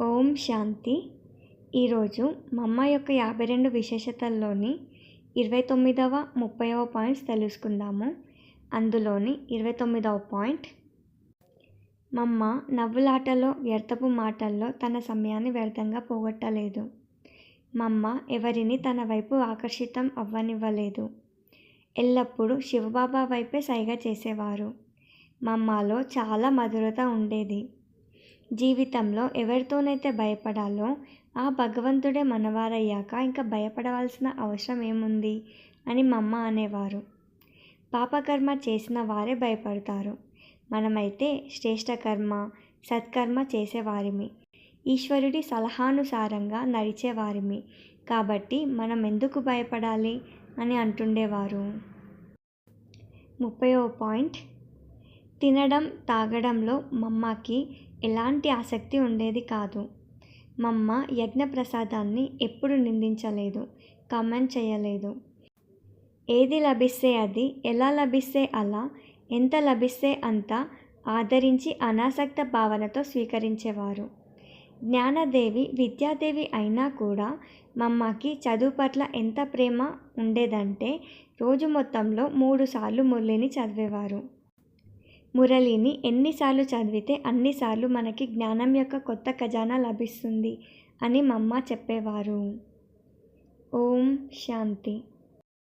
ఓం శాంతి. ఈరోజు మా అమ్మ యొక్క యాభై రెండు విశేషతల్లోని ఇరవై తొమ్మిదవ ముప్పైవ పాయింట్స్ తెలుసుకుందాము. అందులోని ఇరవై తొమ్మిదవ పాయింట్ మమ్మ నవ్వులాటలో వ్యర్థపు మాటల్లో తన సమయాన్ని వ్యర్థంగా పోగొట్టలేదు. మమ్మ ఎవరిని తన వైపు ఆకర్షితం అవ్వనివ్వలేదు. ఎల్లప్పుడూ శివబాబా వైపే సైగ చేసేవారు. మమ్మలో చాలా మధురత ఉండేది. జీవితంలో ఎవరితోనైతే భయపడాలో ఆ భగవంతుడే మనవారయ్యాక ఇంకా భయపడవలసిన అవసరం ఏముంది? అని మమ్మ అనేవారు. పాపకర్మ చేసిన వారే భయపడతారు. మనమైతే శ్రేష్ట కర్మ సత్కర్మ చేసేవారిమి. ఈశ్వరుడి సలహానుసారంగా నడిచేవారిమి. కాబట్టి మనం ఎందుకు భయపడాలి? అని అంటుండేవారు. ముప్పైవ పాయింట్ తినడం తాగడంలో మమ్మకి ఎలాంటి ఆసక్తి ఉండేది కాదు. మమ్మ యజ్ఞ ప్రసాదాన్ని ఎప్పుడు నిందించలేదు కమెంట్ చేయలేదు. ఏది లభిస్తే అది ఎలా లభిస్తే అలా ఎంత లభిస్తే అంత ఆదరించి అనాసక్త భావనతో స్వీకరించేవారు. జ్ఞానదేవి విద్యాదేవి అయినా కూడా మమ్మకి చదువు పట్ల ఎంత ప్రేమ ఉండేదంటే రోజు మొత్తంలో మూడుసార్లు మురళిని చదివేవారు. మురళిని ఎన్నిసార్లు చదివితే అన్నిసార్లు మనకి జ్ఞానం యొక్క కొత్త ఖజానా లభిస్తుంది అని మమ్మ చెప్పేవారు. ఓం శాంతి.